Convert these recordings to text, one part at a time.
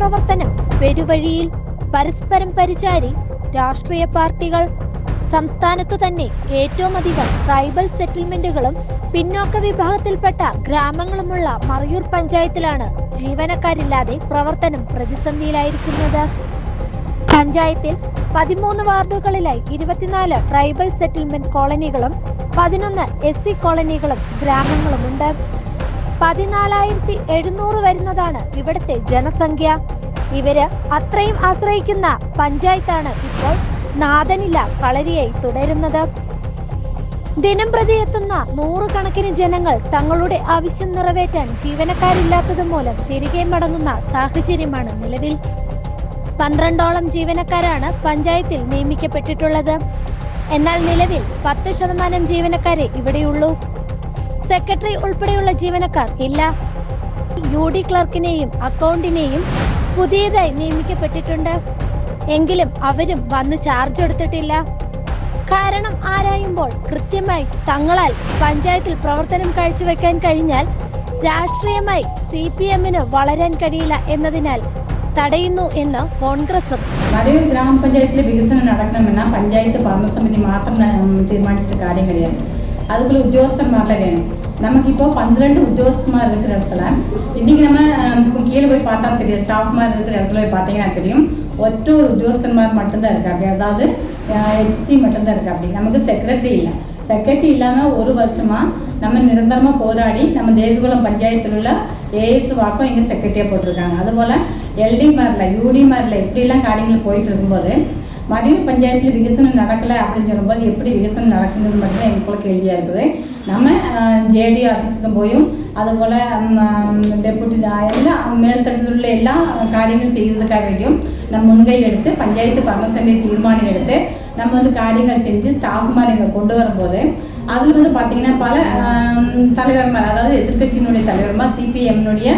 പ്രവർത്തനം പെരുവഴിയിൽ പരസ്പരം പരിചാരി രാഷ്ട്രീയ പാർട്ടികൾ സംസ്ഥാനത്തു തന്നെ ഏറ്റവും അധികം ട്രൈബൽ സെറ്റിൽമെന്റുകളും പിന്നോക്ക വിഭാഗത്തിൽപ്പെട്ട ഗ്രാമങ്ങളുമുള്ള മറയൂർ പഞ്ചായത്തിലാണ് ജീവനക്കാരില്ലാതെ പ്രവർത്തനം പ്രതിസന്ധിയിലായിരിക്കുന്നത്. പഞ്ചായത്തിൽ പതിമൂന്ന് വാർഡുകളിലായി ഇരുപത്തിനാല് ട്രൈബൽ സെറ്റിൽമെന്റ് കോളനികളും പതിനൊന്ന് എസ് കോളനികളും ഗ്രാമങ്ങളുമുണ്ട്. പതിനാലായിരത്തി എഴുന്നൂറ് വരുന്നതാണ് ഇവിടുത്തെ ജനസംഖ്യ. ഇവർ അത്രയും ആശ്രയിക്കുന്ന പഞ്ചായത്താണ് ഇപ്പോൾ നാദനില കളരിയായി തുടരുന്നത്. ദിനം പ്രതി എത്തുന്ന നൂറുകണക്കിന് ജനങ്ങൾ തങ്ങളുടെ ആവശ്യം നിറവേറ്റാൻ ജീവനക്കാരില്ലാത്തത് മൂലം തിരികെ മടങ്ങുന്ന സാഹചര്യമാണ് നിലവിൽ. പന്ത്രണ്ടോളം ജീവനക്കാരാണ് പഞ്ചായത്തിൽ നിയമിക്കപ്പെട്ടിട്ടുള്ളത്. എന്നാൽ നിലവിൽ പത്ത് ശതമാനം ജീവനക്കാരെ ഇവിടെയുള്ളൂ. സെക്രട്ടറി ഉൾപ്പെടെയുള്ള ജീവനക്കാർ ഇല്ല. യു ഡി ക്ലർക്കിനെയും അക്കൗണ്ടിനെയും പുതിയതായി നിയമിക്കപ്പെട്ടിട്ടുണ്ട്. എങ്കിലും അവരും വന്ന് ചാർജ് എടുത്തിട്ടില്ല. കാരണം ആരായുമ്പോൾ കൃത്യമായി തങ്ങളാൽ പഞ്ചായത്തിൽ പ്രവർത്തനം കാഴ്ചവെക്കാൻ കഴിഞ്ഞാൽ രാഷ്ട്രീയമായി സി പി എമ്മിന് വളരാൻ കഴിയില്ല എന്നതിനാൽ തടയുന്നു എന്ന് കോൺഗ്രസും. മരയൂർ ഗ്രാമപഞ്ചായത്തിലെ വികസനം നടക്കണമെന്ന പഞ്ചായത്ത് ഭരണസമിതി മാത്രം തീരുമാനിച്ചിട്ട് കാര്യം കഴിയാൻ അതുപോലെ ഉദ്യോഗസ്ഥന്മാരുടെ വേണം நமக்கு இப்போ பன்னிரெண்டு உத்தியோகமாக இருக்கிற இடத்துல இன்றைக்கி நம்ம கீழே போய் பார்த்தா தெரியும் ஸ்டாஃப் மாதிரி இருக்கிற இடத்துல போய் பார்த்தீங்கன்னா தெரியும் ஒற்ற ஒரு உத்தியோகஸ்தன்மார் மட்டும்தான் இருக்கா. அப்படி அதாவது ஹெச்சி மட்டும்தான் இருக்கா. அப்படி நமக்கு செக்ரட்டரி இல்லை. செக்ரட்டரி இல்லாமல் ஒரு வருஷமாக நம்ம நிரந்தரமாக போராடி நம்ம தேவிகுளம் பஞ்சாயத்தில் உள்ள ஏஎஸ் வாக்கம் இங்கே செக்ரட்டரியாக போட்டிருக்காங்க. அதுபோல் எல்டி மாதிரில யூடி மாதிரில இப்படிலாம் காரியங்கள் போயிட்டு இருக்கும்போது மதியூர் பஞ்சாயத்தில் விகசனம் நடக்கலை அப்படின்னு சொல்லும்போது எப்படி விகசனம் நடக்குதுன்னு மட்டும் எங்களுக்குள்ள கேள்வியாக இருக்குது. நம்ம ஜேடி ஆஃபீஸுக்கு போயும் അതുപോലെ ഡെപ്യൂട്ടി എല്ലാ മേൽത്തട്ടിലുള്ള എല്ലാ കാര്യങ്ങളും ചെയ്യുന്നതിനൊക്കെ വേണ്ടിയും நம்ம முன்கையில் எடுத்து பஞ்சாயத்து பர்மசண்டை தீர்மானம் எடுத்து நம்ம வந்து காரியங்கள் செஞ்சு ஸ்டாஃப்மார் இங்கே கொண்டு வரும்போது அதில் வந்து பார்த்தீங்கன்னா பல ஆம், தலைவர்மார் அதாவது எதிர்க்கட்சியினுடைய தலைவர்மார் சிபிஎம்னுடைய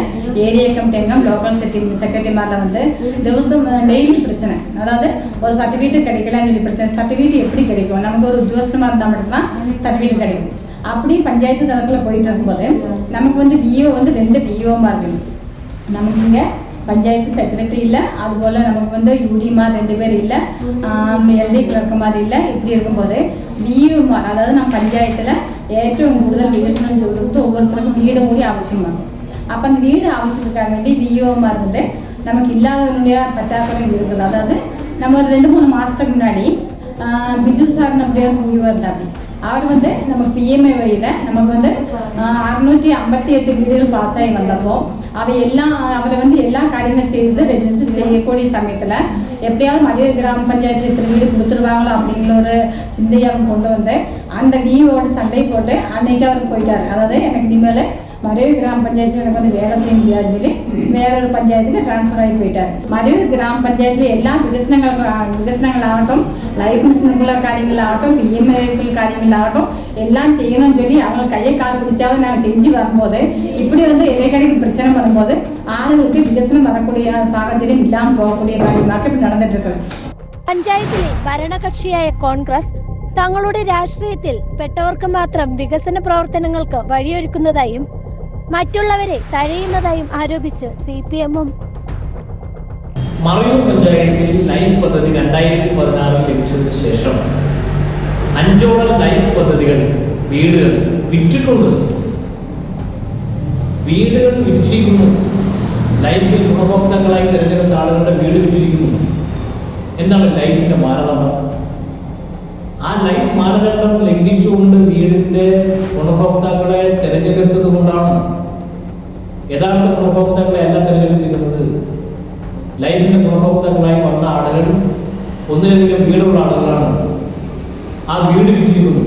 ஏரியா கமிட்டியங்கம் லோக்கல் செட்டி செக்ரட்டரிமாரில் வந்து திவசம் டெய்லி பிரச்சனை அதாவது ஒரு சர்டிஃபிகேட் கிடைக்கலன்னு சொல்லி பிரச்சனை சர்டிஃபிகேட் எப்படி கிடைக்கும் நமக்கு ஒரு உத்தியோகஸ்தமாக இருந்தால் மட்டும்தான் சர்டிஃபிகேட் கிடைக்கும் அப்படி பஞ்சாயத்து தளத்தில் போயிட்டு இருக்கும்போது நமக்கு வந்து விஓ வந்து ரெண்டு விஓமா இருக்கணும். நமக்கு இங்கே பஞ்சாயத்து செக்ரட்டரி இல்லை அதுபோல் நமக்கு வந்து யூடிமா ரெண்டு பேர் இல்லை எல்டி கிளர்க்கு மாதிரி இல்லை இப்படி இருக்கும்போது வியூ அதாவது நம்ம பஞ்சாயத்தில் ஏற்றம் கூடுதல் விழிப்புணர்வு கொடுத்து ஒவ்வொருத்தருக்கும் வீடு கூடி அவசியமாகும் அப்போ அந்த வீடு அவசியத்துக்காக வேண்டி வியூமா இருந்துட்டு நமக்கு இல்லாதவனுடைய பற்றாக்குறை இருக்குது அதாவது நம்ம ஒரு ரெண்டு மூணு மாதத்துக்கு முன்னாடி பிஜு சார் நம்முடைய வியூவாக இருந்தாங்க. அவர் வந்து நம்ம பிஎம்ஐ வழியில் நமக்கு வந்து அறுநூற்றி ஐம்பத்தி எட்டு வீடுகள் பாஸ் ஆகி வந்தப்போ அவை எல்லாம் அவரை வந்து எல்லா காரியங்களும் செய்து ரெஜிஸ்டர் செய்யக்கூடிய சமயத்தில் எப்படியாவது மதிய கிராம பஞ்சாயத்து இத்தனை வீடு கொடுத்துருவாங்களோ அப்படிங்கிற ஒரு சிந்தையை கொண்டு வந்து அந்த லீவோட சண்டை போட்டு அன்னைக்கு அவர் போயிட்டார். அதாவது எனக்கு இனிமேல் மறைவு கிராம பஞ்சாயத்தில் எனக்கு வந்து வேலை செய்ய முடியாதுன்னு சொல்லி வேற ஒரு பஞ்சாயத்துக்கு ட்ரான்ஸ்ஃபர் ஆகி போயிட்டார் மறைவு கிராம பஞ்சாயத்தில் எல்லா விகசனங்கள் விகசனங்கள் ஆகட்டும் லைஃப் மிஷனுக்குள்ள காரியங்கள் ஆகட்டும் பிஎம்ஐக்குள்ள காரியங்கள் ஆகட்டும் எல்லாம் செய்யணும்னு சொல்லி அவங்க கையை கால் பிடிச்சாவது நாங்கள் செஞ்சு வரும்போது இப்படி வந்து இடைக்கடைக்கு பிரச்சனை பண்ணும்போது ஆளுங்களுக்கு விகசனம் வரக்கூடிய சாகச்சரியம் இல்லாமல் போகக்கூடிய காரியமாக இப்படி நடந்துட்டு இருக்குது പഞ്ചായത്തിലെ ഭരണകക്ഷിയായ കോൺഗ്രസ് തങ്ങളുടെ രാഷ്ട്രീയത്തിൽ പെട്ടവർക്ക് മാത്രം വികസന പ്രവർത്തനങ്ങൾക്ക് വഴിയൊരുക്കുന്നതായും മറ്റുള്ളവരെ തഴയുന്നതായും ആരോപിച്ച് സി പി എമ്മും മറയൂർ പഞ്ചായത്തിൽ ലൈഫ് പദ്ധതി രണ്ടായിരത്തി പതിനാറിൽ ലഭിച്ചതിന് ശേഷം അഞ്ചോളം ലൈഫ് പദ്ധതികൾ വീടുകൾ വിറ്റിട്ടുണ്ട്. വീടുകൾ വിറ്റിരിക്കുന്നു. ലൈഫിൽ ഗുണഭോക്താക്കളായി തിരഞ്ഞെടുത്ത ആളുകളുടെ വീട് വിറ്റിരിക്കുന്നു. എന്താണ് ലൈഫിന്റെ മാനദണ്ഡം. ആ ലൈഫ് മാനദണ്ഡം ലംഘിച്ചുകൊണ്ട് വീടിന്റെ ഗുണഭോക്താക്കളെ തിരഞ്ഞെടുത്തത് കൊണ്ടാണ് യഥാർത്ഥ ഗുണഭോക്താക്കളെ അല്ല തിരഞ്ഞെടുത്തിരിക്കുന്നത് ലൈഫിന്റെ പ്രഭോക്താക്കളായി വന്ന ആളുകൾ ഒന്നിലധികം വീടുള്ള ആളുകളാണ്. ആ വീട് വിറ്റിരിക്കുന്നു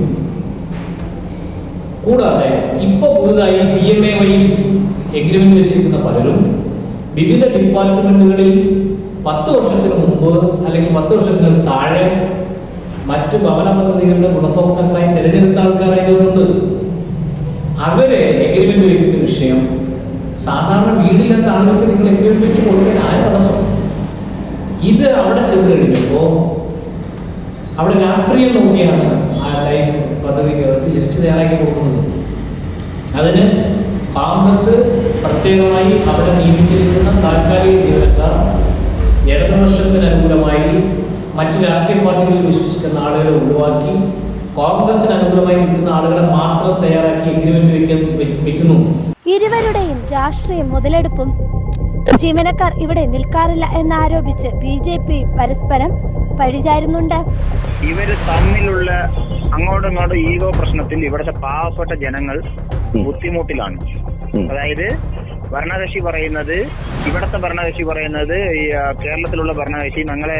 കൂടാതെ ഇപ്പൊ പുതുതായി പി എം എ വഴി എഗ്രിമെന്റ് വെച്ചിരിക്കുന്ന പലരും വിവിധ ഡിപ്പാർട്ട്മെന്റുകളിൽ പത്ത് വർഷത്തിന് മുമ്പ് അല്ലെങ്കിൽ പത്ത് വർഷത്തിന് താഴെ മറ്റു ഭവന പദ്ധതികളുടെ ഗുണഭോക്താക്കളായി തിരഞ്ഞെടുത്ത ആൾക്കാരായതുകൊണ്ട് അവരെ എഗ്രിമെന്റ് വയ്ക്കുന്ന വിഷയം സാധാരണ വീടില്ലാത്ത ആളുകൾക്ക് നിങ്ങൾ വെച്ച് കൊടുക്കാൻ ആയ തടസ്സം ഇത് അവിടെ ചെന്ന് കഴിഞ്ഞപ്പോൾ അവിടെ രാഷ്ട്രീയം നോക്കിയാണ് ആ ലൈഫ് പദ്ധതിക്ക് ലിസ്റ്റ് തയ്യാറാക്കി കൊടുക്കുന്നത്. അതിന് കോൺഗ്രസ് പ്രത്യേകമായി അവിടെ നിയമിച്ചിരിക്കുന്ന താൽക്കാലിക ജീവനക്കാർ ഇടതുപക്ഷത്തിന് അനുകൂലമായി മറ്റു രാഷ്ട്രീയ പാർട്ടികളിൽ വിശ്വസിക്കുന്ന ആളുകളെ ഒഴിവാക്കി കോൺഗ്രസിന് അനുകൂലമായി നിൽക്കുന്ന ആളുകളെ മാത്രം തയ്യാറാക്കി എഗ്രിമെന്റ് വെക്കുന്നു. ഇരുവരുടെയും രാഷ്ട്രീയ മുതലെടുപ്പും ജീവനക്കാർ ഇവിടെ നിൽക്കാറില്ല എന്നാരോപിച്ച് ബി ജെ പി പരസ്പരം പഴിചാരുന്നുണ്ട്. ഇവർ തമ്മിലുള്ള അങ്ങോട്ടും ഇങ്ങോട്ടും ഈഗോ പ്രശ്നത്തിൽ ഇവിടുത്തെ പാവപ്പെട്ട ജനങ്ങൾ ബുദ്ധിമുട്ടിലാണ്. അതായത് ഭരണകക്ഷി പറയുന്നത് ഇവിടുത്തെ ഭരണകക്ഷി പറയുന്നത് ഈ കേരളത്തിലുള്ള ഭരണകക്ഷി ഞങ്ങളെ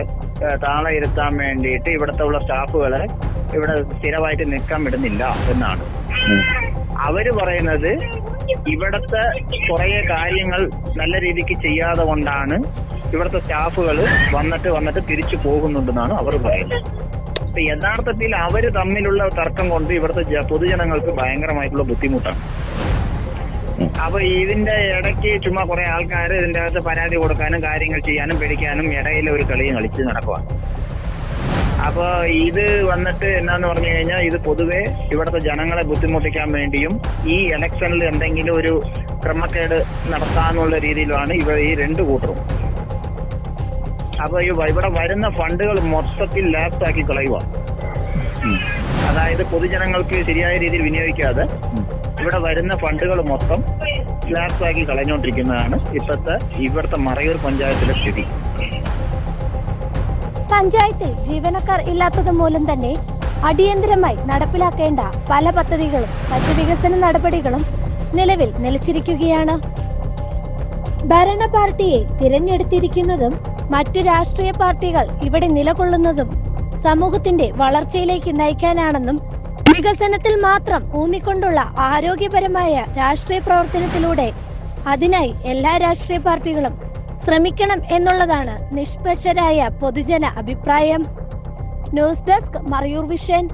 താളെ ഇരുത്താൻ വേണ്ടിയിട്ട് ഇവിടുത്തെ ഉള്ള സ്റ്റാഫുകളെ ഇവിടെ സ്ഥിരമായിട്ട് നിൽക്കാൻ വിടുന്നില്ല എന്നാണ്. അവർ പറയുന്നത് ഇവിടുത്തെ കുറെ കാര്യങ്ങൾ നല്ല രീതിക്ക് ചെയ്യാതെ കൊണ്ടാണ് ഇവിടുത്തെ സ്റ്റാഫുകൾ വന്നിട്ട് വന്നിട്ട് തിരിച്ചു പോകുന്നുണ്ടെന്നാണ് അവർ പറയുന്നത്. അപ്പൊ യഥാർത്ഥത്തിൽ അവർ തമ്മിലുള്ള തർക്കം കൊണ്ട് ഇവിടുത്തെ പൊതുജനങ്ങൾക്ക് ഭയങ്കരമായിട്ടുള്ള ബുദ്ധിമുട്ടാണ്. അപ്പൊ ഇതിന്റെ ഇടയ്ക്ക് ചുമ്മാ കുറെ ആൾക്കാർ ഇതിന്റെ അകത്ത് പരാതി കൊടുക്കാനും കാര്യങ്ങൾ ചെയ്യാനും പേടിക്കാനും ഇടയിൽ ഒരു കളിയും കളിച്ച് നടക്കുക അപ്പൊ ഇത് വന്നിട്ട് എന്നാന്ന് പറഞ്ഞു കഴിഞ്ഞാൽ ഇത് പൊതുവെ ഇവിടുത്തെ ജനങ്ങളെ ബുദ്ധിമുട്ടിക്കാൻ വേണ്ടിയും ഈ ഇലക്ഷനിൽ എന്തെങ്കിലും ഒരു ക്രമക്കേട് നടത്താന്നുള്ള രീതിയിലാണ് ഇവ ഈ രണ്ട് കൂട്ടറും അപ്പൊ ഈ ഇവിടെ വരുന്ന ഫണ്ടുകൾ മൊത്തത്തിൽ ലാപ്സാക്കി കളയുക അതായത് പൊതുജനങ്ങൾക്ക് ശരിയായ രീതിയിൽ വിനിയോഗിക്കാതെ ഇവിടെ വരുന്ന ഫണ്ടുകൾ മൊത്തം ലാപ്സാക്കി കളഞ്ഞുകൊണ്ടിരിക്കുന്നതാണ് ഇപ്പോഴത്തെ ഇവിടുത്തെ മറയൂർ പഞ്ചായത്തിലെ സ്ഥിതി. പഞ്ചായത്തിൽ ജീവനക്കാർ ഇല്ലാത്തത് മൂലം തന്നെ അടിയന്തരമായി നടപ്പിലാക്കേണ്ട പല പദ്ധതികളും മറ്റ് വികസന നടപടികളും നിലവിൽ നിലച്ചിരിക്കുകയാണ്. ഭരണ പാർട്ടിയെ തിരഞ്ഞെടുത്തിരിക്കുന്നതും മറ്റു രാഷ്ട്രീയ പാർട്ടികൾ ഇവിടെ നിലകൊള്ളുന്നതും സമൂഹത്തിന്റെ വളർച്ചയിലേക്ക് നയിക്കാനാണെന്നും വികസനത്തിൽ മാത്രം ഊന്നിക്കൊണ്ടുള്ള ആരോഗ്യപരമായ രാഷ്ട്രീയ പ്രവർത്തനത്തിലൂടെ അതിനായി എല്ലാ രാഷ്ട്രീയ പാർട്ടികളും ശ്രമിക്കണം എന്നുള്ളതാണ് നിഷ്പക്ഷരായ പൊതുജന അഭിപ്രായം. News desk Marayoor vision.